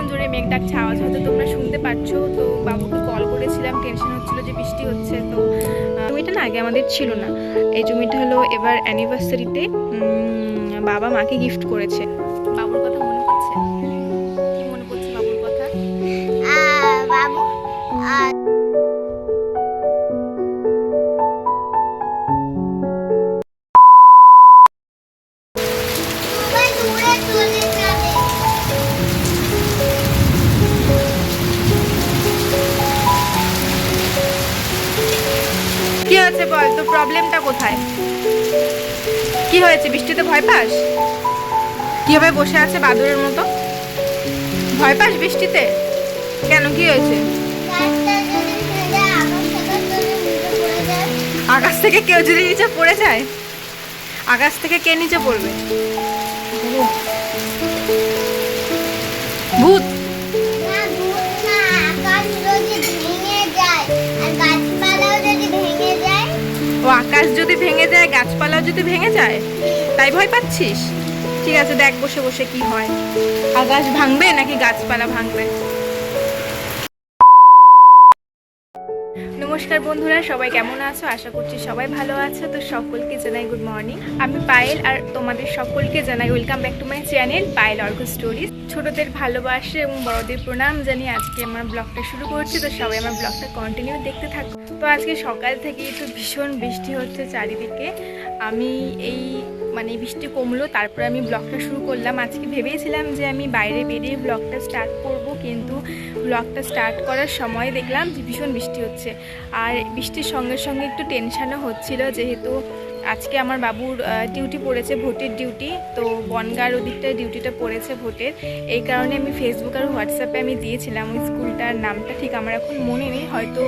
ভীষণ জোরে মেঘ ডাকছে আওয়াজ হয়তো তোমরা শুনতে পাচ্ছ। তো বাবুকে কল করেছিলাম টেনশন হচ্ছিল যে বৃষ্টি হচ্ছে, তো জমিটা না আগে আমাদের ছিল না। এই জমিটা হলো এবার অ্যানিভার্সারিতে বাবা মাকে গিফট করেছে। বাবুর কথা কীভাবে বসে আছে বাদুরের মতো? ভয় পাস বৃষ্টিতে? কেন, কি হয়েছে? আকাশ থেকে কেউ যদি নিচে পড়ে যায়, আকাশ থেকে কে নিচে পড়বে? ভূত! ও, আকাশ যদি ভেঙে যায়, গাছপালাও যদি ভেঙে যায়, তাই ভয় পাচ্ছিস? ঠিক আছে, দেখ বসে বসে কি হয়। আকাশ ভাঙবে নাকি গাছপালা ভাঙবে? নমস্কার বন্ধুরা, সবাই কেমন আছো? আশা করছি সবাই ভালো আছো। তো সকলকে জানাই গুড মর্নিং আমি পায়েল আর তোমাদের সকলকে জানাই welcome back to my channel Payel Arka stories ছোটদের ভালোবাসে এবং বড়দের প্রণাম জানিয়ে আজকে আমার ব্লগটা শুরু করছি। তো সবাই আমার ব্লগটা কন্টিনিউ দেখতে থাকো। তো আজকে সকাল থেকে একটু ভীষণ বৃষ্টি হচ্ছে চারিদিকে। আমি এই মানে বৃষ্টি কমলো, তারপর আমি ব্লগটা শুরু করলাম। আজকে ভেবেছিলাম যে আমি বাইরে বেরিয়ে ব্লগটা স্টার্ট করব, কিন্তু ব্লগটা স্টার্ট করার সময় দেখলাম যে ভীষণ বৃষ্টি হচ্ছে। আর বৃষ্টির সঙ্গে সঙ্গে একটু টেনশানও হচ্ছিল, যেহেতু আজকে আমার বাবুর ডিউটি পড়েছে, ভোটের ডিউটি তো বনগার ওদিকটায় ডিউটিটা পড়েছে ভোটের। এই কারণে আমি ফেসবুক আর হোয়াটসঅ্যাপে আমি দিয়েছিলাম ওই স্কুলটার নামটা, ঠিক আমার এখন মনে নেই, হয়তো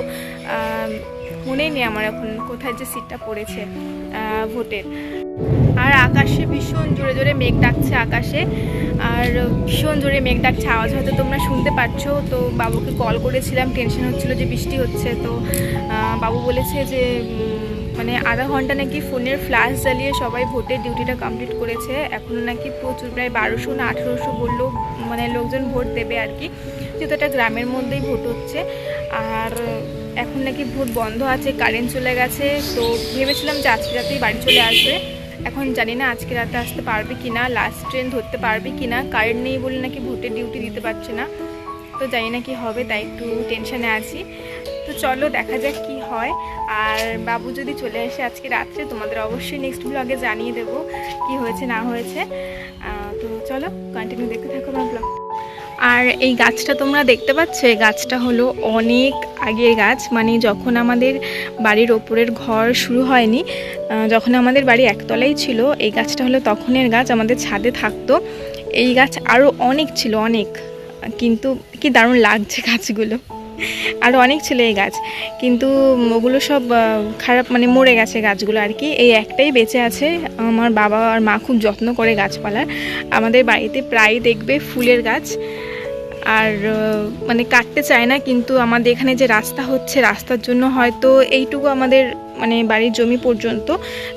মনেই নেই আমার এখন কোথায় যে সিটটা পড়েছে ভোটের। আর আকাশে ভীষণ জোরে জোরে মেঘ ডাকছে আকাশে। আর ভীষণ জোরে মেঘ ডাকছে আওয়াজ হয়তো তোমরা শুনতে পাচ্ছ। তো বাবুকে কল করেছিলাম টেনশন হচ্ছিল যে বৃষ্টি হচ্ছে। তো বাবু বলেছে যে মানে আধা ঘণ্টা নাকি ফোনের ফ্ল্যাশ জ্বালিয়ে সবাই ভোটের ডিউটিটা কমপ্লিট করেছে। এখনও নাকি প্রচুর, প্রায় বারোশো না আঠেরোশো বললেও মানে লোকজন ভোট দেবে আর কি। যেহেতু এটা গ্রামের মধ্যেই ভোট হচ্ছে। আর এখন নাকি ভোট বন্ধ আছে কারেন্ট চলে গেছে। তো ভেবেছিলাম যে আজকে রাতেই বাড়ি চলে আসবে। এখন জানি না আজকে রাতে আসতে পারবে কি না লাস্ট ট্রেন ধরতে পারবে কি না কারেন্ট নেই বলে নাকি ভোটের ডিউটি দিতে পারছে না। তো জানি না কি হবে, তাই একটু টেনশানে আছি। তো চলো দেখা যাক কি হয়। আর বাবু যদি চলে আসে আজকে রাত্রে, তোমাদের অবশ্যই নেক্সট ব্লগে জানিয়ে দেবো কি হয়েছে, না হয়েছে। তো চলো কন্টিনিউ দেখতে থাকো আমার ব্লগ আর এই গাছটা তোমরা দেখতে পাচ্ছ, এই গাছটা হলো অনেক আগের গাছ মানে যখন আমাদের বাড়ির ওপরের ঘর শুরু হয়নি যখন আমাদের বাড়ি একতলাই ছিল, এই গাছটা হলো তখনের গাছ, আমাদের ছাদে থাকতো। এই গাছ আরও অনেক ছিল, অনেক, কিন্তু কি দারুণ লাগছে গাছগুলো। আরও অনেক ছিল এই গাছ, কিন্তু ওগুলো সব খারাপ মানে মরে গেছে গাছগুলো আর কি। এই একটাই বেঁচে আছে, আমার বাবা আর মা খুব যত্ন করে গাছপালার আমাদের বাড়িতে প্রায় দেখবে ফুলের গাছ। আর মানে কাটতে চায় না, কিন্তু আমাদের এখানে যে রাস্তা হচ্ছে, রাস্তার জন্য হয়তো এইটুকু আমাদের মানে বাড়ির জমি পর্যন্ত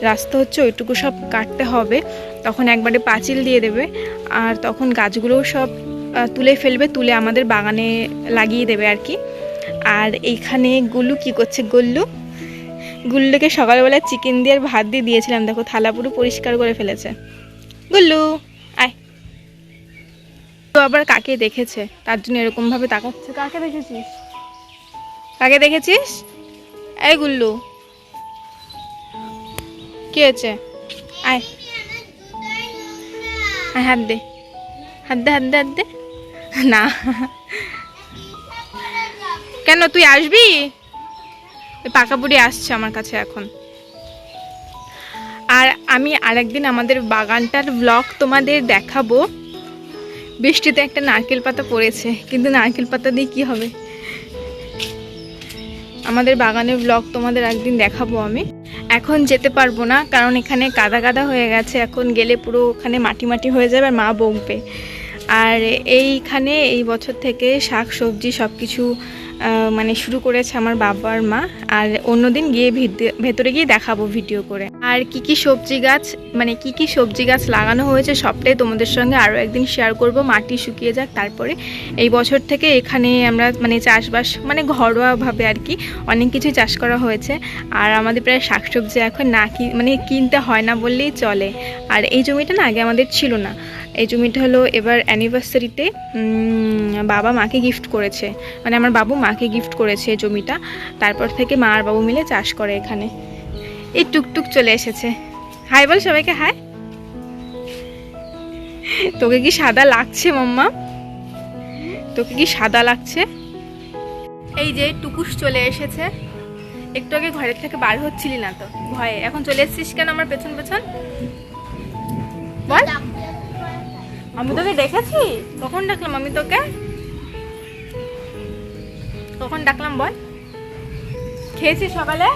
রাস্তা হচ্ছে, ওইটুকু সব কাটতে হবে। তখন একবারে পাঁচিল দিয়ে দেবে, আর তখন গাছগুলোও সব তুলে ফেলবে, তুলে আমাদের বাগানে লাগিয়ে দেবে আর কি। আর এইখানে গুল্লু কি করছে গুল্লু? গুল্লুকে সকালবেলা চিকেন দিয়ে আর ভাত দিয়ে দিয়েছিলাম, দেখো থালা পুরো পরিষ্কার করে ফেলেছে। গুল্লু! তো আবার কাকে দেখেছে? তার জন্য এরকম ভাবে তাকাচ্ছে কাকে দেখেছিস? কাকে দেখেছিস? এই গুল্লু। কি হয়েছে? আয়। আয় হাত দে। হাত দে হাত দে হাত দে। না। কেন তুই আসবি? পাকা বুড়ি আসছে আমার কাছে এখন। আর আমি আরেকদিন আমাদের বাগানটার ব্লগ তোমাদের দেখাবো। বৃষ্টিতে একটা নারকেল পাতা পড়েছে, কিন্তু নারকেল পাতা দিয়ে কি হবে? আমাদের বাগানের ব্লগ তোমাদের একদিন দেখাবো আমি। এখন যেতে পারব না, কারণ এখানে কাদা কাদা হয়ে গেছে। এখন গেলে পুরো ওখানে মাটি মাটি হয়ে যাবে আর মা বকবে। আর এইখানে এই বছর থেকে শাক, সবজি সব কিছু মানে শুরু করেছে আমার বাবা আর মা। আর অন্যদিন গিয়ে ভেতরে গিয়ে দেখাবো ভিডিও করে। আর কি কি সবজি গাছ মানে কি কি সবজি গাছ লাগানো হয়েছে সবটাই তোমাদের সঙ্গে আরও একদিন শেয়ার করব। মাটি শুকিয়ে যাক, তারপরে এই বছর থেকে এখানে আমরা মানে চাষবাস মানে ঘরোয়াভাবে আর কি অনেক কিছু চাষ করা হয়েছে। আর আমাদের প্রায় শাকসবজি এখন না কি মানে কিনতে হয় না বললেই চলে। আর এই জমিটা না আগে আমাদের ছিল না। এই জমিটা হলো এবার অ্যানিভার্সারিতে বাবা মাকে গিফট করেছে। মানে আমার বাবু মাকে গিফট করেছে এই জমিটা। তারপর থেকে মা আর বাবু মিলে চাষ করে এখানে। এই টুকটুক চলে এসেছে। হাই বল সবাইকে হাই তোকে কি সাদা লাগছে, মাম্মা? তোকে কি সাদা লাগছে? এই যে টুকুস চলে এসেছে। একটু আগে ঘরের থেকে বার হচ্ছিলি না তো, ভয়ে। এখন চলে এসেছিস কেন আমার পেছন পেছন? বল। আমি তোকে দেখেছি? কখন ডাকলাম আমি তোকে? কখন ডাকলাম বল। খেয়েছিস সকালে?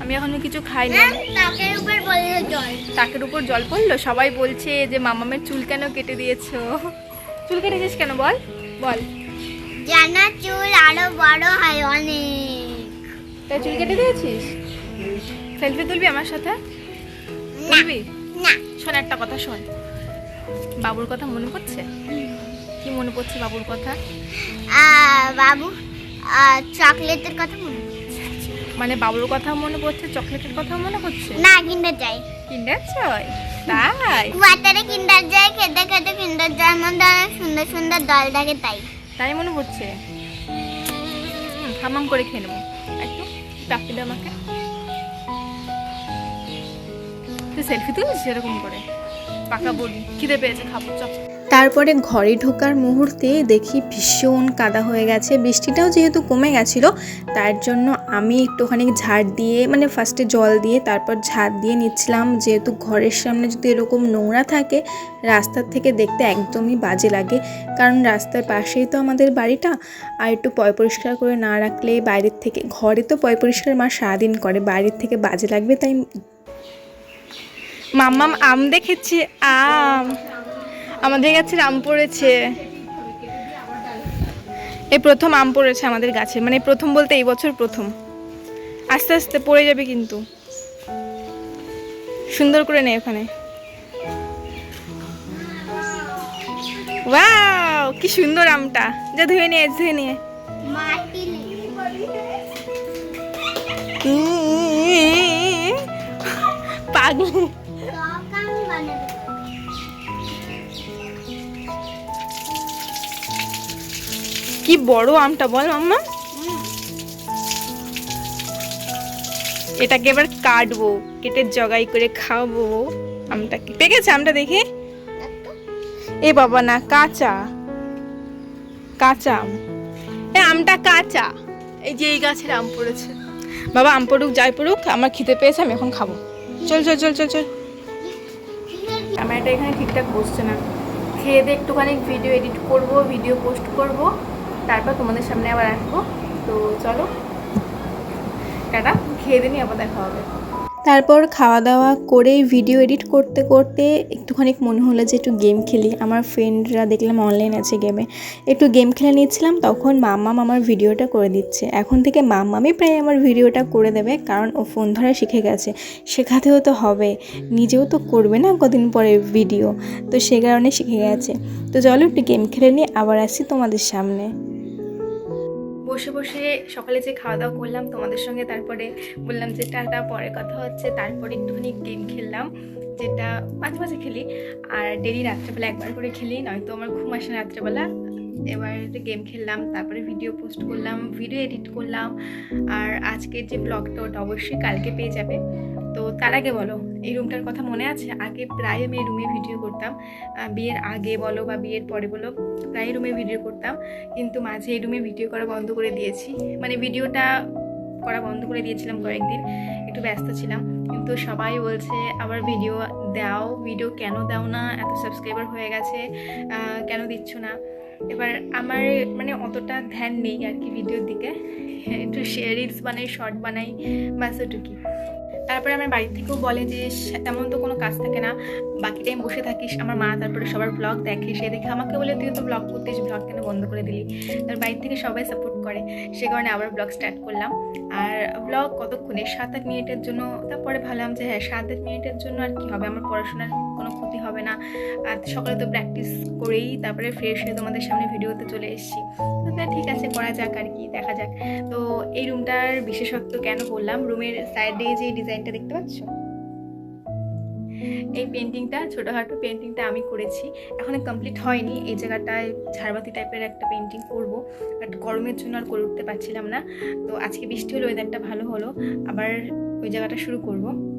আমি এখনও কিছু খাইনি। তাকের উপর বলল জল। তাকের উপর জল পড়ল? সবাই বলছে যে মামামের চুল কেন কেটে দিয়েছ? চুল কেটেছিস কেন বল? বল। জানা চুল আরও বড় হয় অনেক। তাই চুল কেটে দিয়েছিস? সেলফি তুলবি আমার সাথে? তুলবি? না। শোন একটা কথা শোন। বাবুর কথা মনে পড়ছে? কি মনে পড়ছে বাবুর কথা? বাবু চকলেটের কথা মনে। মানে বাবুর কথা মনে পড়ছে চকলেটের কথা মনে পড়ছে? না কিন্ডার যাই। কিন্ডার জয় তাই? কোয়ার্টারে কিন্ডার যায় খেতে খেতে কিন্ডার যার মধ্যে সুন্দর সুন্দর দল থাকে তাই। তাই মনে পড়ছে? হুম, হামাম করে খেয়ে নেব। একটু চাপটি দে আমাকে। তুই সেলফি তুলিস এরকম করে? পাকা বলি, খিদে পেয়েছে, খাব চপ তারপরে ঘরে ঢোকার মুহূর্তে দেখি ভীষণ কাদা হয়ে গেছে, বৃষ্টিটাও যেহেতু কমে গেছিল, তার জন্য আমি একটুখানি ঝাড় দিয়ে মানে ফার্স্টে জল দিয়ে, তারপর ঝাড় দিয়ে নিচ্ছিলাম, যেহেতু ঘরের সামনে যদি এরকম নোংরা থাকে, রাস্তার থেকে দেখতে একদমই বাজে লাগে, কারণ রাস্তার পাশেই তো আমাদের বাড়িটা, আর একটু পয় পরিষ্কার করে না রাখলে বাইরের থেকে, ঘরে তো পয় পরিষ্কার মা সারাদিন করে, বাইরের থেকে বাজে লাগবে, তাই মাম্মাম আম দেখেছি আম আমাদের গাছে আম পড়েছে এই প্রথম আম পড়েছে আমাদের গাছে মানে প্রথম বলতে এই বছর প্রথম আস্তে আস্তে পড়ে যাবে কিন্তু সুন্দর করে নে ওখানে ওয়াও কি সুন্দর আমটা যা ধুয়ে নিয়ে ধুয়ে নিয়ে পাগল কি বড় আমটা বল মাম্মা? এটাকে এবার কাটবো, কেটে জগাই করে খাব আমটাকে। পেকেছে আমটা দেখে? এ বাবা না, কাঁচা। কাঁচা আম। এ, আমটা কাঁচা। এই যে এই গাছের আম পড়েছে। বাবা, আম পড়ুক, যাই পড়ুক, আমার খিদে পেয়েছে, আমি এখন খাব। চল চল চল চল চল। আমার এটা এখানে ঠিকঠাক বসছে না। খেয়ে দিয়ে একটুখানি ভিডিও এডিট করব ভিডিও পোস্ট করব। তারপর তোমাদের সামনে আবার আসব। তো চলো, টাটা, খেয়ে দিয়ে আবার দেখা হবে। তারপর খাওয়া দাওয়া করে ভিডিও এডিট করতে করতে একটুখানি মনে হলো যে একটু গেম খেলি। আমার ফ্রেন্ডরা দেখলাম অনলাইন আছে গেমে একটু গেম খেলে নিচ্ছিলাম, তখন মাম্মাম আমার ভিডিওটা করে দিচ্ছে। এখন থেকে মাম্মামই প্রায় আমার ভিডিওটা করে দেবে, কারণ ও ফোন ধরা শিখে গেছে। শেখাতেও তো হবে। নিজেও তো করবে না কদিন পরে ভিডিও তো সে কারণে শিখে গেছে। তো চলো একটু গেম খেলে নিয়ে আবার আসি তোমাদের সামনে। বসে বসে সকালে যে খাওয়া দাওয়া করলাম তোমাদের সঙ্গে, তারপরে বললাম যে টাটা পরে কথা হচ্ছে তারপরে একটুখানি গেম খেললাম, যেটা মাঝে মাঝে খেলি। আর ডেলি রাত্রেবেলা একবার করে খেলি, নয়তো আমার ঘুম আসে রাত্রেবেলা। এবার গেম খেললাম, তারপরে ভিডিও পোস্ট করলাম ভিডিও এডিট করলাম। আর আজকের যে ব্লগটা ওটা অবশ্যই কালকে পেয়ে যাবে। তো তার আগে বলো এই রুমটার কথা মনে আছে? আগে প্রায় আমি এই রুমে ভিডিও করতাম। বিয়ের আগে বলো বা বিয়ের পরে বলো, প্রায় রুমে ভিডিও করতাম। কিন্তু মাঝে এই রুমে ভিডিও করা বন্ধ করে দিয়েছি। মানে ভিডিওটা করা বন্ধ করে দিয়েছিলাম কয়েকদিন। একটু ব্যস্ত ছিলাম। কিন্তু সবাই বলছে, আবার ভিডিও দাও। ভিডিও কেন দাও না? এত সাবস্ক্রাইবার হয়ে গেছে। কেন দিচ্ছ না? এবার আমার মানে অতটা ধ্যান নেই আর কি ভিডিওর দিকে। একটু রিলস বানাই শর্ট বানাই বাস ওটুকি। তারপরে আমার বাড়ির থেকেও বলে যে তেমন তো কোনো কাজ থাকে না। বাকি টাইম বসে থাকিস। আমার মা তারপরে সবার ব্লগ দেখে। সে দেখে আমাকে বলে, তুই তো ব্লগ করতিস ব্লগ কেন বন্ধ করে দিলি? তার বাড়ির থেকে সবাই সাপোর্ট করে। সে কারণে আবার ব্লগ স্টার্ট করলাম। আর ব্লগ কতক্ষণে? সাত আট মিনিটের জন্য। তারপরে ভাবলাম যে হ্যাঁ সাত আট মিনিটের জন্য আর কি হবে? আমার পড়াশোনার কোনো ক্ষতি হবে না। আর সকালে তো প্র্যাকটিস করেই তারপরে ফ্রেশ হয়ে তোমাদের সামনে ভিডিওতে চলে এসেছি। তো ঠিক আছে, করা যাক আর কি, দেখা যাক। তো এই রুমটার বিশেষত্ব কেন বললাম? রুমের সাইডে যে ডিজাইনটা দেখতে পাচ্ছ? এই পেন্টিংটা ছোটোখাটো পেন্টিংটা আমি করেছি। এখন কমপ্লিট হয়নি। এই জায়গাটায় ঝাড়বাতি টাইপের একটা পেন্টিং করব। বাট গরমের জন্য আর করে উঠতে পারছিলাম না। তো আজকে বৃষ্টি হলো ওয়েদারটা ভালো হলো। আবার ওই জায়গাটা শুরু করব।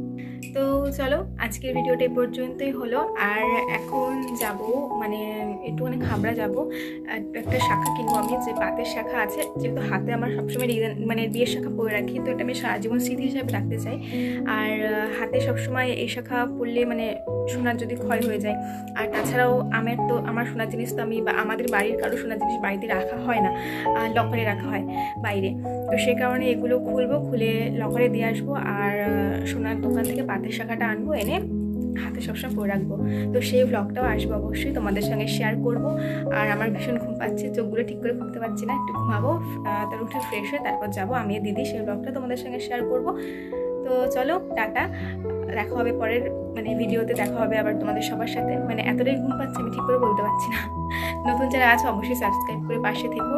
তো চলো, আজকের ভিডিওটা এই পর্যন্তই হলো। আর এখন যাব মানে একটুখানি খাবড়া যাব। একটা শাখা কিনবো আমি, যে পাতের শাখা আছে। যেহেতু হাতে আমার সবসময় মানে বিয়ের শাখা পরে রাখি, তো এটা আমি সারা জীবন স্মৃতি হিসাবে রাখতে চাই। আর হাতে সবসময় এই শাখা পরলে মানে সোনার যদি ক্ষয় হয়ে যায়। আর তাছাড়াও আমার তো, আমার সোনার জিনিস তো আমি বা আমাদের বাড়ির কারও সোনার জিনিস বাড়িতে রাখা হয় না লকারে রাখা হয় বাইরে। তো সেই কারণে এগুলো খুলবো, খুলে লকারে দিয়ে আসব আর সোনার দোকান থেকে পাতের শাখাটা আনব, এনে হাতে সবসময় পরে রাখব। তো সেই ব্লগটাও আসব অবশ্যই, তোমাদের সঙ্গে শেয়ার করব। আর আমার ভীষণ ঘুম পাচ্ছে, চোখগুলো ঠিক করে ঘুমতে পারছি না, একটু ঘুমাবো তার উঠে ফ্রেশ হয়ে তারপর যাব। আমি দিদি সেই ব্লগটা তোমাদের সঙ্গে শেয়ার করব। তো চলো, টাটা। দেখা হবে পরের মানে ভিডিওতে দেখা হবে আবার তোমাদের সবার সাথে। মানে এতটাই ঘুম পাচ্ছে, আমি ঠিক করে বলতে পারছি না। নতুন যারা আছে, অবশ্যই সাবস্ক্রাইব করে পাশে থেকো।